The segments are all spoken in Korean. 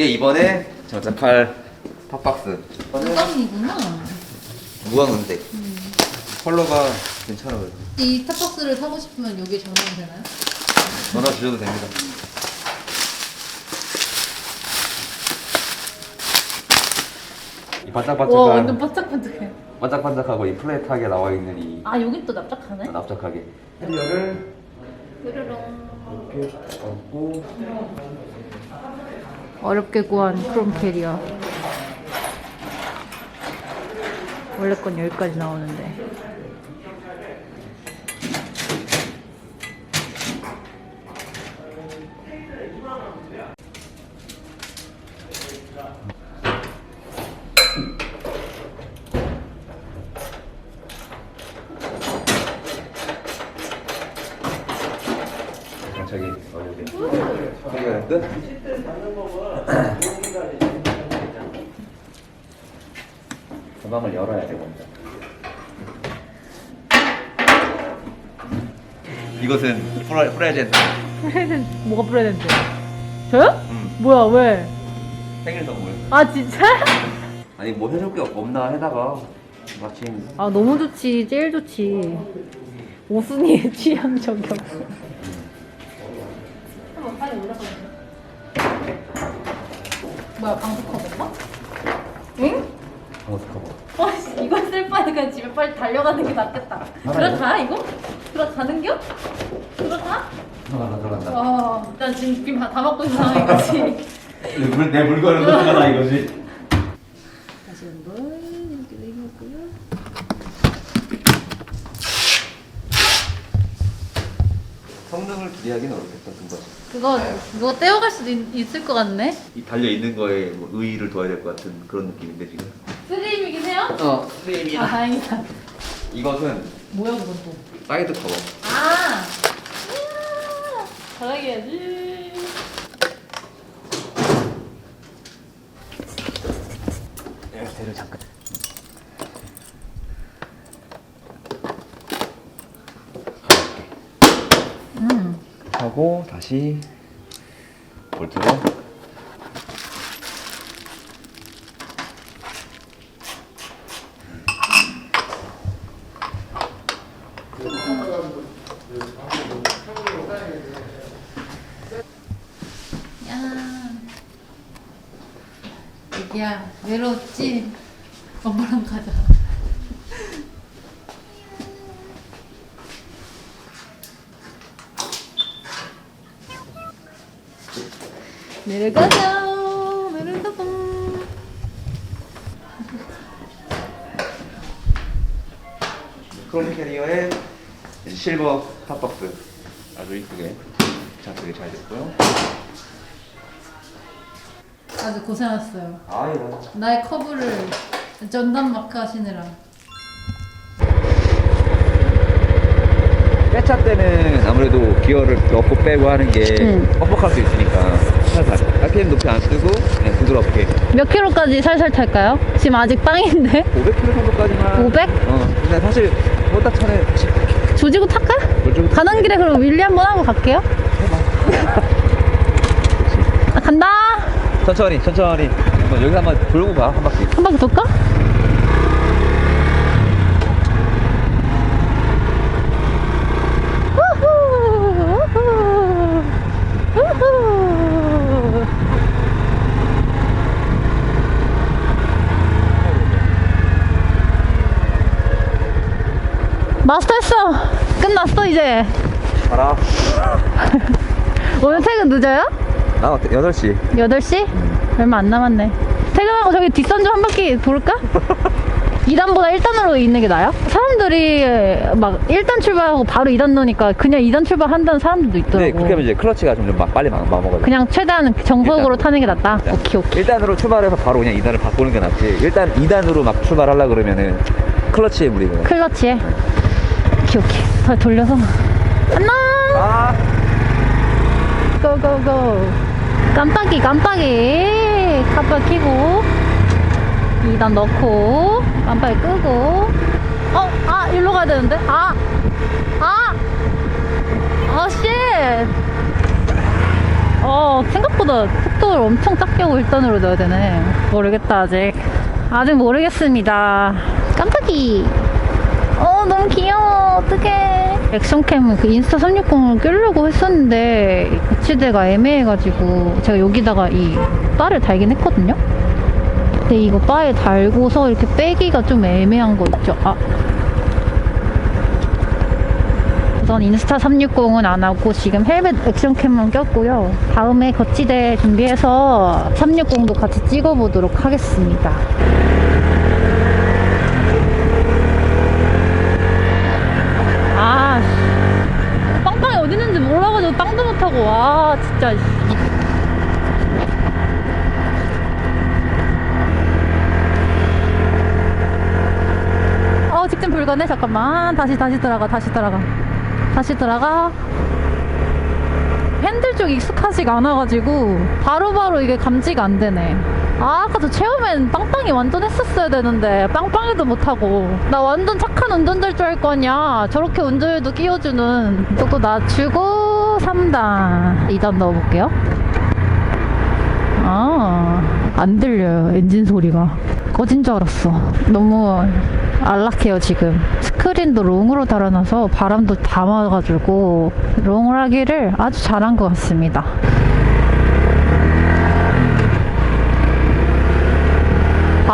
이게 이번에 장착할 팝박스. 무광이구나. 무광인데 컬러가 괜찮아요. 이 탑박스를 사고 싶으면 여기에 전화하면 되나요? 전화 주셔도 됩니다. 이 반짝반짝한 반짝반짝해. 반짝반짝하고 이 플랫하게 나와 있는 이 아 여기 또 납작하네. 납작하게 캐리어를 뾰로롱. 이렇게 얹고 어렵게 구한 크롬 캐리어. 원래 건 여기까지 나오는데. 장착이 완료돼. 캐리어는 끝. 가방을 열어야 돼 먼저. 이것은 프라, 프레젠트. 프레젠트 뭐가 프레젠트? 저요? 음, 뭐야 왜? 생일 선물. 아 진짜? 아니 뭐 해줄 게 없나 해다가 마침 아 너무 좋지 제일 좋지. 오순이의 취향 저격. 한번 빨리 올라가. 뭐야 방수 커버가? 응? 커버. 와, 씨, 이거 쓸 바에 그냥 집에 빨리 달려가는 게 낫겠다. 들어가, 이거? 들어가는겨? 들어가? 들어간다 들어간다. 와, 나 지금 비다 먹고 있는 상황이지. 내 물건을 가져가라 이거지. 다시 한 번, 이렇게 내려고요. 성능을 기대하기는 어렵겠다 두 가지. 그거, 그거 떼어갈 수도 있, 을것 같네? 이 달려 있는 거에 뭐 의의를 둬야 될 것 같은 그런 느낌인데 지금. 스림이긴 해요? 어, 아, 프레임이야. 다행이다. 이것은 뭐야, 그건 또. 사이드 커버. 아! 이야, 잘하게야지. 대를 잠깐. 음. 하고 다시 볼트로. 야. 애기야, 외로웠지? 엄마랑 가자. 내려가자. 내려가자. 크롬 캐리어에 실버 탑박스 아주 이쁘게 장착이 잘 됐고요. 아주 고생하셨어요. 아 이런. 나의 커브를 전담 마크 하시느라. 빼차 때는 아무래도 기어를 넣고 빼고 하는 게 응. 뻑뻑할 수 있으니까 살살 RPM 높이 안 쓰고 그냥 부드럽게 몇 킬로까지 살살 탈까요? 지금 아직 빵인데? 500km 정도까지만 500? 어 근데 사실 모다 차는 조지고 탈까? 조지고 가는 길에 그럼 윌리 한번 하고 갈게요. 아, 간다. 천천히 천천히 여기서 한번 돌고 가 한 바퀴 한 바퀴 돌까? 우후, 우후, 우후. 마스터했어. 끝났어 이제. 가라 오늘 퇴근 늦어요? 나 어때 8시 8시? 얼마 안 남았네. 퇴근하고 저기 뒷선 좀한 바퀴 돌까? 2단보다 1단으로 있는 게 나아요? 사람들이 막 1단 출발하고 바로 2단 넣으니까 그냥 2단 출발한다는 사람들도 있더라고. 네, 그렇게 하면 이제 클러치가 좀 막 빨리 막 먹어요. 그냥 최대한 정석으로 일단. 타는 게 낫다? 오케이, 오케이. 1단으로 출발해서 바로 그냥 2단을 바꾸는 게 낫지. 일단 2단으로 막 출발하려 그러면은 클러치에 무리가. 클러치에. 오케이, 오케이. 더 돌려서. 안녕! 아, 고고고. 깜빡이, 깜빡이. 깜빡 켜고. 2단 넣고. 깜빡이 끄고. 어, 아, 일로 가야 되는데? 아! 아! 아, 씨! 어, 생각보다 속도를 엄청 작게 하고 1단으로 넣어야 되네. 모르겠다, 아직. 아직 모르겠습니다. 깜빡이! 어, 너무 귀여워. 어떡해. 액션캠 그 인스타 360을 끄려고 했었는데, 거치대가 애매해가지고, 제가 여기다가 이 바를 달긴 했거든요? 근데 이거 바에 달고서 이렇게 빼기가 좀 애매한 거 있죠? 아. 우선 인스타 360은 안 하고 지금 헬멧 액션캠만 꼈고요. 다음에 거치대 준비해서 360도 같이 찍어보도록 하겠습니다. 아, 씨. 빵빵이 어디 있는지 몰라가지고 빵도 못하고, 와, 진짜. 씨. 어, 직진 불가네? 잠깐만. 다시, 다시 들어가, 다시 들어가. 다시 들어가. 핸들 쪽 익숙하지가 않아가지고, 바로 바로 이게 감지가 안 되네. 아, 아까 저 체험엔 빵빵이 완전 했었어야 되는데, 빵빵이도 못하고. 나 완전 착한 운전자일 줄 알 거냐. 저렇게 운전해도 끼워주는. 속도 낮추고, 3단. 2단 넣어볼게요. 아, 안 들려요. 엔진 소리가. 꺼진 줄 알았어. 너무 안락해요, 지금. 스크린도 롱으로 달아놔서 바람도 담아가지고 롱을 하기를 아주 잘한 것 같습니다.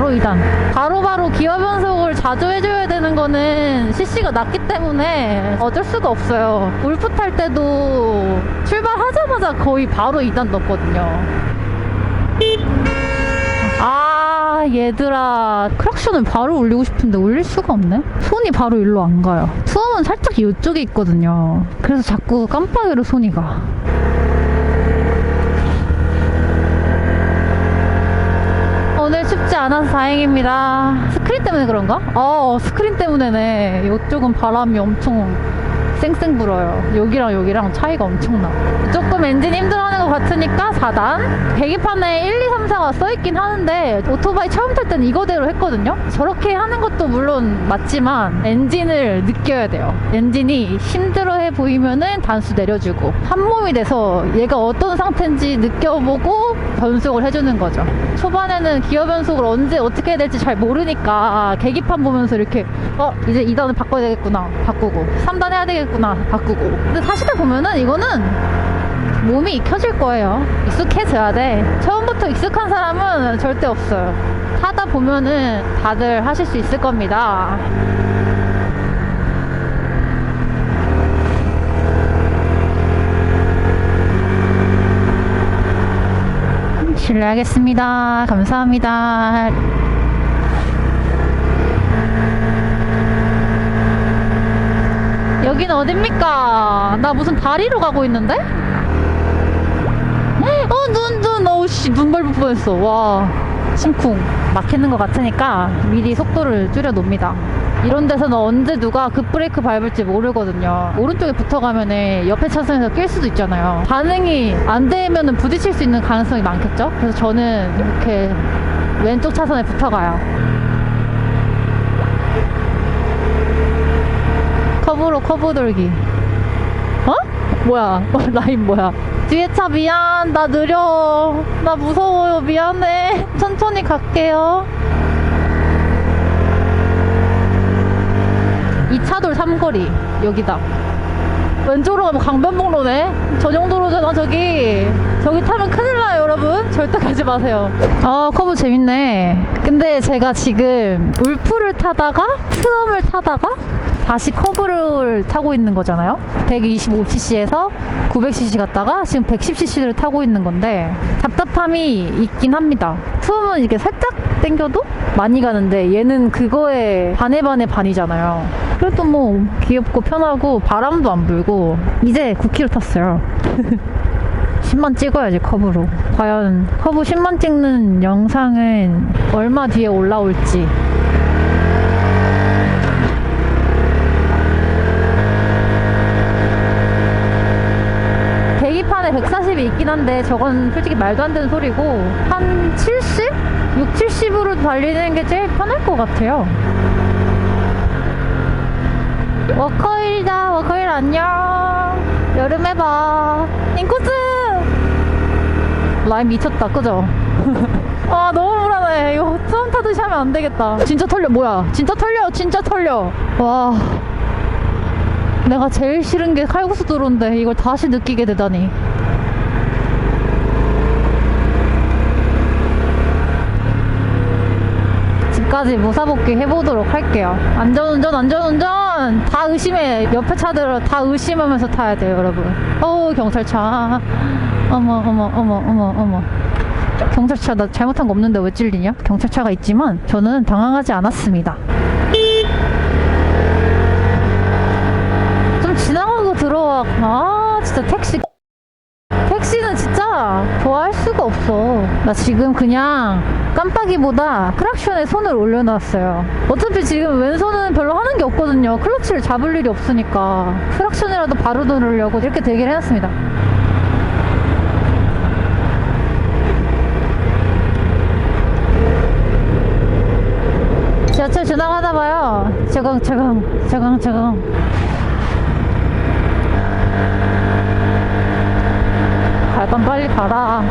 바로 2단. 바로바로 기어 변속을 자주 해줘야 되는 거는 CC가 낮기 때문에 어쩔 수가 없어요. 울프 탈 때도 출발하자마자 거의 바로 2단 넣었거든요. 아 얘들아 크락션을 바로 올리고 싶은데 올릴 수가 없네 손이 바로 일로 안 가요 수험은 살짝 이쪽에 있거든요 그래서 자꾸 깜빡이로 손이 가 오늘 춥지 않아서 다행입니다 스크린 때문에 그런가? 어 스크린 때문에네 이쪽은 바람이 엄청 쌩쌩 불어요. 여기랑 여기랑 차이가 엄청나. 조금 엔진 힘들어하는 것 같으니까 4단. 계기판에 1, 2, 3, 4가 써있긴 하는데 오토바이 처음 탈 때는 이거대로 했거든요. 저렇게 하는 것도 물론 맞지만 엔진을 느껴야 돼요. 엔진이 힘들어해 보이면은 단수 내려주고 한 몸이 돼서 얘가 어떤 상태인지 느껴보고 변속을 해주는 거죠. 초반에는 기어 변속을 언제 어떻게 해야 될지 잘 모르니까 계기판 보면서 이렇게 어 이제 2단을 바꿔야 되겠구나 바꾸고 3단 해야 되겠구나 바꾸고 근데 사시다 보면은 이거는 몸이 익혀질 거예요. 익숙해져야 돼. 처음부터 익숙한 사람은 절대 없어요. 하다 보면은 다들 하실 수 있을 겁니다. 실례하겠습니다. 감사합니다. 여기는 어딥니까? 나 무슨 다리로 가고 있는데? 어, 눈, 눈, 어우, 씨, 눈 밟을 뻔했어. 와, 심쿵. 막히는 것 같으니까 미리 속도를 줄여 놓습니다. 이런 데서는 언제 누가 급브레이크 밟을지 모르거든요. 오른쪽에 붙어가면 옆에 차선에서 낄 수도 있잖아요. 반응이 안 되면 부딪힐 수 있는 가능성이 많겠죠? 그래서 저는 이렇게 왼쪽 차선에 붙어가요. 커브로 커브 돌기. 어? 뭐야? 어, 라인 뭐야? 뒤에 차 미안. 나 느려. 나 무서워요. 미안해. 천천히 갈게요. 이 차돌 삼거리. 여기다. 왼쪽으로 가면 강변북로네. 전용도로잖아, 저기. 저기 타면 큰일 나요, 여러분. 절대 가지 마세요. 아, 커브 재밌네. 근데 제가 지금 울프를 타다가, 트럼을 타다가, 다시 커브를 타고 있는 거잖아요. 125cc에서 900cc 갔다가 지금 110cc를 타고 있는 건데 답답함이 있긴 합니다. 수음은 이렇게 살짝 당겨도 많이 가는데 얘는 그거에 반에 반에 반이잖아요. 그래도 뭐 귀엽고 편하고 바람도 안 불고 이제 9km 탔어요. 10만 찍어야지 컵으로. 과연 커브 10만 찍는 영상은 얼마 뒤에 올라올지. 계기판에 140이 있긴 한데 저건 솔직히 말도 안 되는 소리고 한 70? 6, 70으로 달리는 게 제일 편할 것 같아요. 워커힐다 워커힐 안녕. 여름에 봐. 인코스! 라인 미쳤다 그죠? 아 너무 불안해. 이거 처음 타듯이 하면 안 되겠다. 진짜 털려 뭐야? 진짜 털려 진짜 털려. 와. 내가 제일 싫은 게 칼국수 도로인데 이걸 다시 느끼게 되다니 집까지 무사복귀 해보도록 할게요. 안전운전, 안전운전! 다 의심해. 옆에 차들 다 의심하면서 타야 돼요, 여러분. 어우, 경찰차. 어머, 어머, 어머, 어머, 어머. 경찰차, 나 잘못한 거 없는데 왜 찔리냐? 경찰차가 있지만 저는 당황하지 않았습니다. 좀 지나가고 들어와. 아, 진짜 택시. 택시는 진짜 좋아할 없어. 나 지금 그냥 깜빡이보다 크락션에 손을 올려놨어요. 어차피 지금 왼손은 별로 하는 게 없거든요. 클러치를 잡을 일이 없으니까. 크락션이라도 바로 누르려고 이렇게 대기를 해놨습니다. 지하철 지나가나 봐요. 저강, 저강, 저강, 저강. 갈 건 빨리 가라.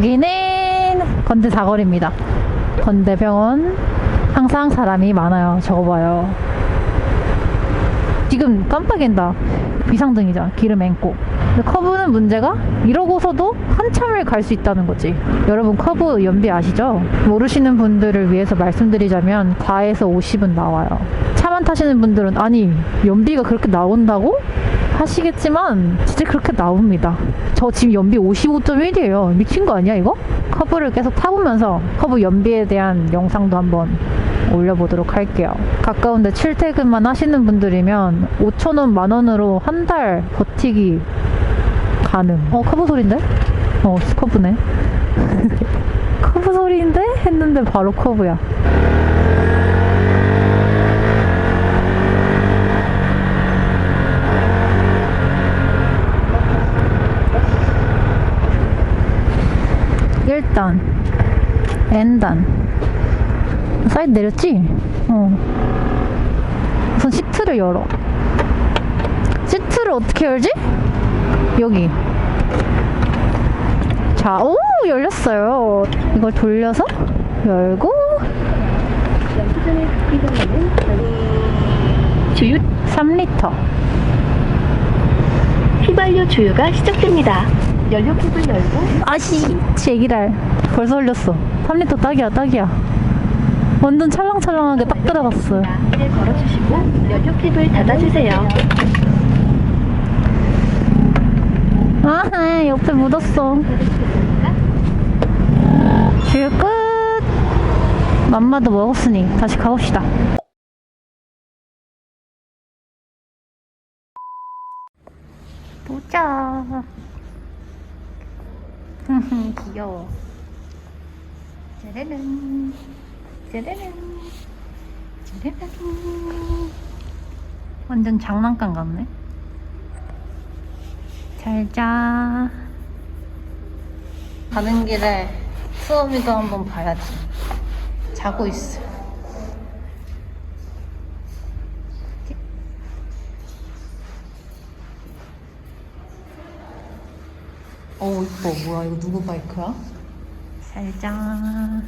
여기는 건대 사거리입니다. 건대병원 항상 사람이 많아요. 저거 봐요. 지금 깜빡인다. 비상등이잖아. 기름 앵고. 커브는 문제가 이러고서도 한참을 갈 수 있다는 거지. 여러분 커브 연비 아시죠? 모르시는 분들을 위해서 말씀드리자면 4에서 50은 나와요. 차만 타시는 분들은 아니 연비가 그렇게 나온다고? 하시겠지만 진짜 그렇게 나옵니다. 저 지금 연비 55.1이에요. 미친 거 아니야 이거? 커브를 계속 타보면서 커브 연비에 대한 영상도 한번 올려보도록 할게요. 가까운데 출퇴근만 하시는 분들이면 5천원 만원으로 한 달 버티기 가능. 어 커브 소린데? 어 커브네. 커브 소리인데? 했는데 바로 커브야. 일단 N단. 사이드 내렸지? 어. 우선 시트를 열어. 시트를 어떻게 열지? 여기. 자, 오 열렸어요. 이걸 돌려서 열고. 주유. 3리터. 휘발유 주유가 시작됩니다. 연료 캡을 열고. 아씨 제기랄 벌써 올렸어. 3리터 딱이야 딱이야. 완전 찰랑찰랑하게 딱 들어갔어요. 를 걸어주시고 연료 캡을 닫아주세요. 아 옆에 묻었어. 줄 끝. 맘마도 먹었으니 다시 가봅시다. 보자 귀여워. 짜라란. 짜라란. 짜라란. 완전 장난감 같네. 잘 자. 가는 길에 수업이도 한번 봐야지. 자고 있어 이뻐 뭐야 이거 누구 바이크야? 살자